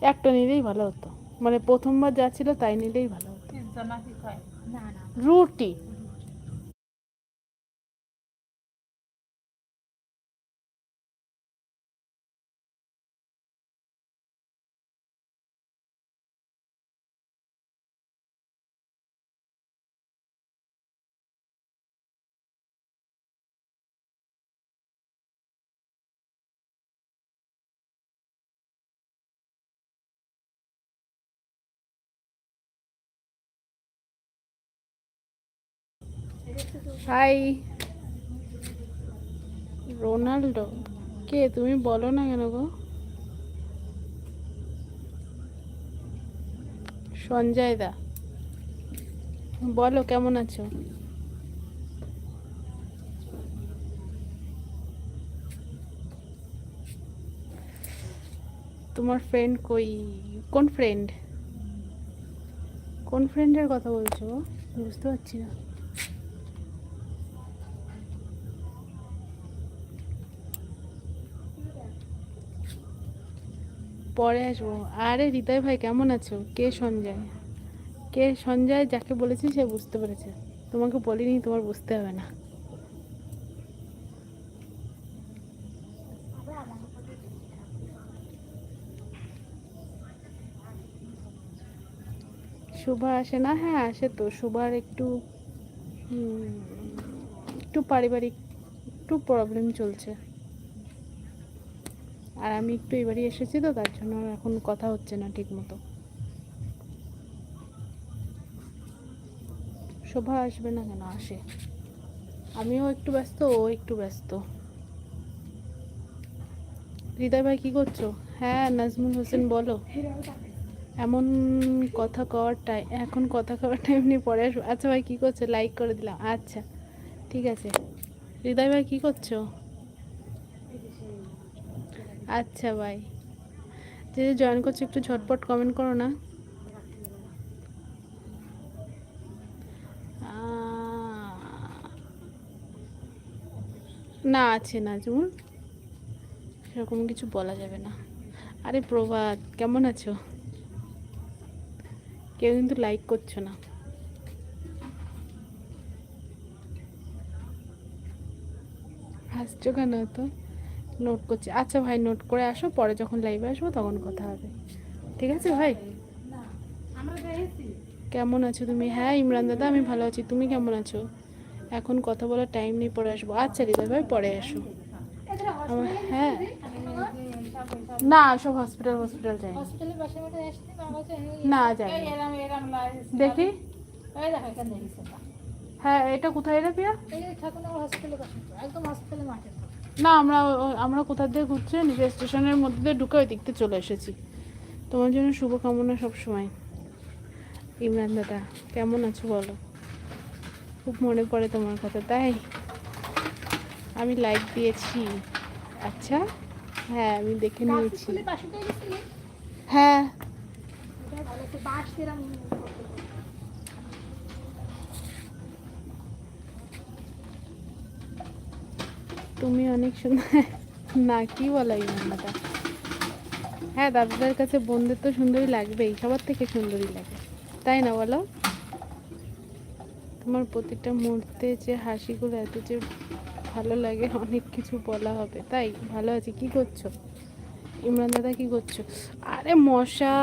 একটা নিলেই ভালো হতো। মানে প্রথমবার যা ছিল তাই নিলেই ভালো হতো। রুটি। হাই। রোনাল্ডো? কে? তুমি বলো না কেন গো? সঞ্জয় দা। বলো, কেমন আছো? তোমার ফ্রেন্ড কই? কোন ফ্রেন্ড কোন ফ্রেন্ডের কথা বলছো? বুঝতে পারছি না। পরে আসব। আরে হৃদয় ভাই, কেমন আছো? কে সঞ্জয়? কে সঞ্জয় যাকে বলেছি সে বুঝতে পেরেছে। তোমাকে বলিনি, তোমার বুঝতে হবে না। শুভা আসে না? হ্যাঁ আসে তো। শুভার একটু একটু পারিবারিক, একটু প্রবলেম চলছে। আর আমি একটু এবারই এসেছি তো, তার জন্য এখন কথা হচ্ছে না ঠিক মতো শোভা আসবে না কেন? আসে। আমিও একটু ব্যস্ত, ও একটু ব্যস্ত। হৃদয় ভাই, কি করছ? হ্যাঁ নাজমুল হোসেন, বলো। এমন কথা কওয়ার টাইম এখন কথা কওয়ার টাইম নেই পরে আসব। আচ্ছা ভাই, কী করছ? লাইক করে দিলাম। আচ্ছা ঠিক আছে। হৃদয় ভাই, কী করছ? আচ্ছা ভাই। যে জয়েন করছ, একটু ঝটপট কমেন্ট করো না। না, আছে না নাজমুল। সেরকম কিছু বলা যাবে না। আরে, প্রভাত, কেমন আছো? কেউ কিন্তু লাইক করছ না। হাসছো কেন তো নোট করছি। আচ্ছা ভাই নোট করে আসো, পরে যখন লাইভে আসব তখন কথা হবে। ঠিক আছে ভাই? কেমন আছো তুমি? হ্যাঁ ইমরান দাদা, আমি ভালো আছি। তুমি কেমন আছো? এখন কথা বলার টাইম নেই, পরে আসব। আচ্ছা হৃদয় ভাই, পরে আসো। হ্যাঁ। না, সব হসপিটাল হসপিটাল যাই। না, যাই। দেখি। হ্যাঁ এটা কোথায় রে পিয়া? একদম মাঠে। না আমরা আমরা কোথা দিয়ে ঘুরছি নিজের স্টেশনের মধ্যে দিয়ে ঢুকে ওই দিক চলে এসেছি। তোমার জন্য শুভকামনা সব সময় ইমরান দাদা কেমন আছো বলো? খুব মনে পড়ে তোমার কথা তাই? আমি লাইক দিয়েছি। আচ্ছা হ্যাঁ আমি দেখে নিয়েছি। হ্যাঁ ওটা ভালো একটু বাস সেরাম তুমি অনেক সুন্দর। না, কি বলো হ্যাঁ দাদাদের কাছে বোনদের তো সুন্দরী লাগবেই, সবার থেকে সুন্দরী লাগে। তাই না বলো? তোমার প্রতিটা মুহূর্তে যে হাসিগুলো, এত যে ভালো লাগে, অনেক কিছু বলা হবে। তাই, ভালো আছি। কি করছ? ইমরান দাদা, কি করছ? আরে মশা